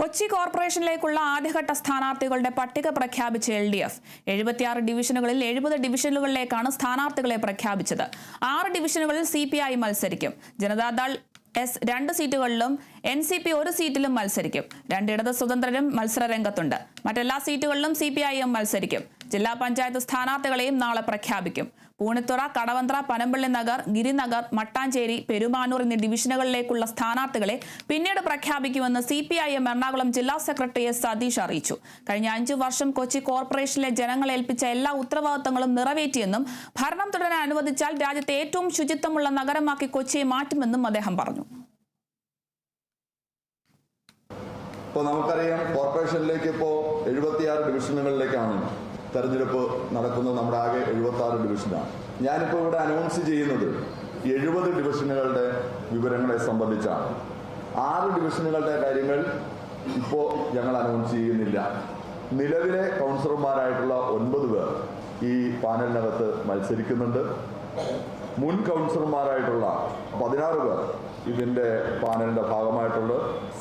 കൊച്ചി കോർപ്പറേഷനിലേക്കുള്ള ആദ്യഘട്ട സ്ഥാനാർത്ഥികളുടെ പട്ടിക പ്രഖ്യാപിച്ച എൽ ഡി എഫ്. എഴുപത്തിയാറ് ഡിവിഷനുകളിൽ എഴുപത് ഡിവിഷനുകളിലേക്കാണ് സ്ഥാനാർത്ഥികളെ പ്രഖ്യാപിച്ചത്. ആറ് ഡിവിഷനുകളിൽ സി പി ഐ മത്സരിക്കും. ജനതാദൾ എസ് രണ്ട് സീറ്റുകളിലും എൻ സി പി ഒരു സീറ്റിലും മത്സരിക്കും. രണ്ടിടത് സ്വതന്ത്രരും മത്സര രംഗത്തുണ്ട് മറ്റെല്ലാ സീറ്റുകളിലും സി പി ഐ എം മത്സരിക്കും. ജില്ലാ പഞ്ചായത്ത് സ്ഥാനാർത്ഥികളെയും നാളെ പ്രഖ്യാപിക്കും. പൂണിത്തുറ കടവന്ത്ര പനമ്പള്ളി നഗർ ഗിരിനഗർ മട്ടാഞ്ചേരി പെരുമാനൂർ എന്നീ ഡിവിഷനുകളിലേക്കുള്ള സ്ഥാനാർത്ഥികളെ പിന്നീട് പ്രഖ്യാപിക്കുമെന്ന് C P I M Ernakulam ജില്ലാ സെക്രട്ടറി എസ് സതീഷ് അറിയിച്ചു. കഴിഞ്ഞ അഞ്ചു വർഷം കൊച്ചി കോർപ്പറേഷനിലെ ജനങ്ങളെ ഏൽപ്പിച്ച എല്ലാ ഉത്തരവാദിത്തങ്ങളും നിറവേറ്റിയെന്നും ഭരണം തുടരാൻ അനുവദിച്ചാൽ രാജ്യത്തെ ഏറ്റവും ശുചിത്വമുള്ള നഗരമാക്കി കൊച്ചിയെ മാറ്റുമെന്നും അദ്ദേഹം പറഞ്ഞു. ഇപ്പോൾ നമുക്കറിയാം കോർപ്പറേഷനിലേക്ക് ഇപ്പോൾ എഴുപത്തിയാറ് ഡിവിഷനുകളിലേക്കാണ് തെരഞ്ഞെടുപ്പ് നടക്കുന്നത് നമ്മുടെ ആകെ എഴുപത്തി ആറ് ഡിവിഷനാണ്. ഞാനിപ്പോൾ ഇവിടെ അനൗൺസ് ചെയ്യുന്നത് എഴുപത് ഡിവിഷനുകളുടെ വിവരങ്ങളെ സംബന്ധിച്ചാണ്. ആറ് ഡിവിഷനുകളുടെ കാര്യങ്ങൾ ഇപ്പോൾ ഞങ്ങൾ അനൗൺസ് ചെയ്യുന്നില്ല. നിലവിലെ കൗൺസിലർമാരായിട്ടുള്ള ഒൻപത് പേർ ഈ പാനലിനകത്ത് മത്സരിക്കുന്നുണ്ട്. മുൻ കൗൺസിലർമാരായിട്ടുള്ള പതിനാറ് പേർ ഇതിന്റെ പാനലിന്റെ ഭാഗമായിട്ടുള്ള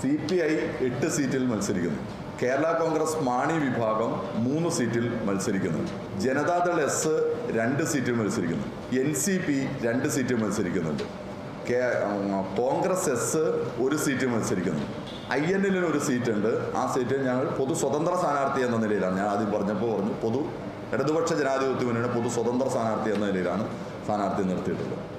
സി പി ഐ എട്ട് സീറ്റിൽ മത്സരിക്കുന്നു. കേരള കോൺഗ്രസ് മാണി വിഭാഗം മൂന്ന് സീറ്റിൽ മത്സരിക്കുന്നു. ജനതാദൾ എസ് രണ്ട് സീറ്റിൽ മത്സരിക്കുന്നു. എൻ സി പി രണ്ട് സീറ്റിൽ മത്സരിക്കുന്നുണ്ട്. കോൺഗ്രസ് എസ് ഒരു സീറ്റിൽ മത്സരിക്കുന്നു. ഐ എൻ എല്ലിന് ഒരു സീറ്റ് ഉണ്ട് ആ സീറ്റ് ഞങ്ങൾ പൊതു സ്വതന്ത്ര സ്ഥാനാർത്ഥി എന്ന നിലയിലാണ്. ഞാൻ ആദ്യം പറഞ്ഞപ്പോൾ പറഞ്ഞു പൊതു ഇടതുപക്ഷ ജനാധിപത്യ മുന്നണിയുടെ പൊതു സ്വതന്ത്ര സ്ഥാനാർത്ഥി എന്ന നിലയിലാണ് സ്ഥാനാർത്ഥി നിർത്തിയിട്ടുള്ളത്.